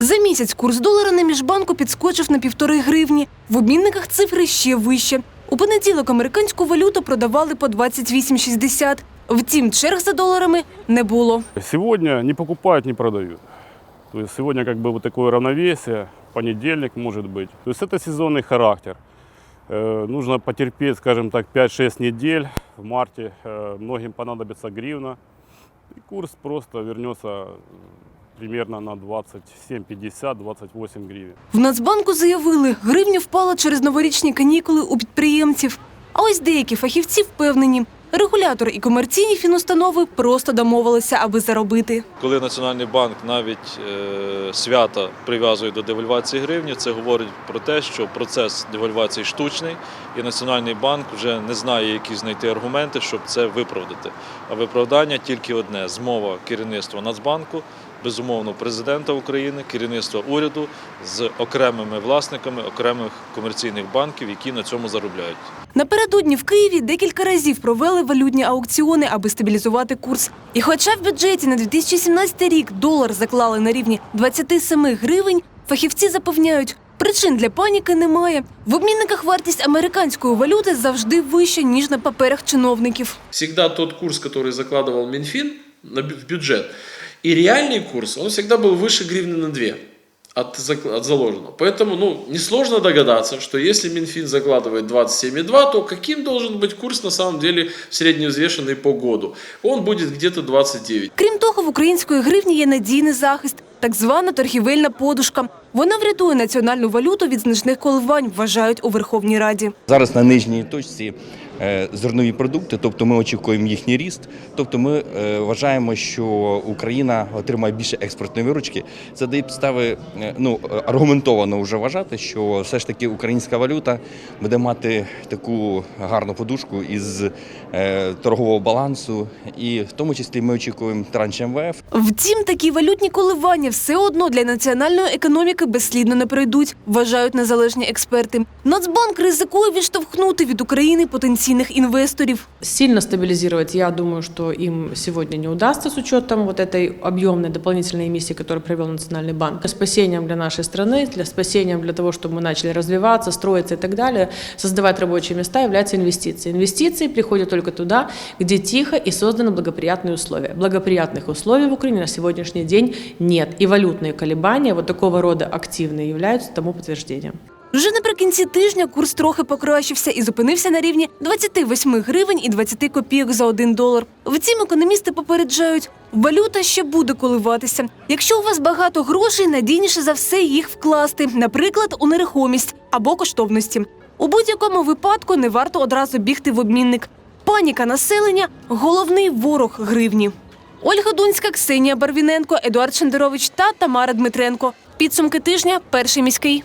За місяць курс долара на міжбанку підскочив на півтори гривні. В обмінниках цифри ще вище. У понеділок американську валюту продавали по 28,60. Втім, черг за доларами не було. Сегодня не покупают, не продают. То есть сегодня как бы вот такое равновесие, понедельник может быть. То есть это сезонный характер. Э, нужно потерпеть, скажем так, 5-6 недель. В марте э, многим понадобится гривна. И курс просто вернется э, примерно на 27-50-28 гривен. В Нацбанку заявили, гривня впала через новорічні канікули у підприємців. А ось деякі фахівці впевнені, регулятор і комерційні фінустанови просто домовилися, аби заробити. Коли Національний банк навіть е, свята прив'язує до девальвації гривні, це говорить про те, що процес девальвації штучний, і Національний банк вже не знає, які знайти аргументи, щоб це виправдати. А виправдання тільки одне: змова керівництва Нацбанку, безумовно, президента України, керівництва уряду з окремими власниками окремих комерційних банків, які на цьому заробляють. Напередодні в Києві декілька разів провели валютні аукціони, аби стабілізувати курс. І хоча в бюджеті на 2017 рік долар заклали на рівні 27 гривень, фахівці запевняють, причин для паніки немає. В обмінниках вартість американської валюти завжди вища, ніж на паперах чиновників. всегда тот курс, который закладывал Минфин в бюджет, и реальный курс, он всегда был выше гривны на 2 от, зак- от заложенного. Поэтому ну, несложно догадаться, что если Минфин закладывает 27,2, то каким должен быть курс на самом деле средневзвешенный по году? Он будет где-то 29. Крім того, в української гривні є надійний захист, так звана торгівельна подушка. вона врятує національну валюту від значних коливань, вважають у Верховній Раді. Зараз на нижній точці е, зернові продукти, тобто ми очікуємо їхній ріст. Тобто ми е, вважаємо, що Україна отримає більше експортної виручки. Це дає підстави е, ну, аргументовано вже вважати, що все ж таки українська валюта буде мати таку гарну подушку із торгового балансу, і в тому числі ми очікуємо транш МВФ. Втім, такі валютні коливання все одно для національної економіки безслідно не пройдуть, вважають незалежні експерти. Нацбанк ризикує відштовхнути від України потенційних інвесторів. Сильно стабилизировать, я думаю, что им сегодня не удастся с учетом вот этой объемной дополнительной эмиссии, которую провел Национальный банк. Спасением для нашей страны, для спасением для того, чтобы мы начали развиваться, строиться и так далее, создавать рабочие места являются инвестиции. Инвестиции приходят только туда, где тихо и созданы благоприятные условия. Благоприятных условий в Украине на сегодняшний день нет. И валютные колебания вот такого рода активные являются тому подтверждением. Вже наприкінці тижня курс трохи покращився і зупинився на рівні 28 гривень і 20 копійок за один долар. Втім, економісти попереджають, валюта ще буде коливатися. Якщо у вас багато грошей, надійніше за все їх вкласти, наприклад, у нерухомість або коштовності. У будь-якому випадку не варто одразу бігти в обмінник. Паніка населення головний ворог гривні. Ольга Дунська, Ксенія Барвіненко, Едуард Шендерович та Тамара Дмитренко. Підсумки тижня перший міський.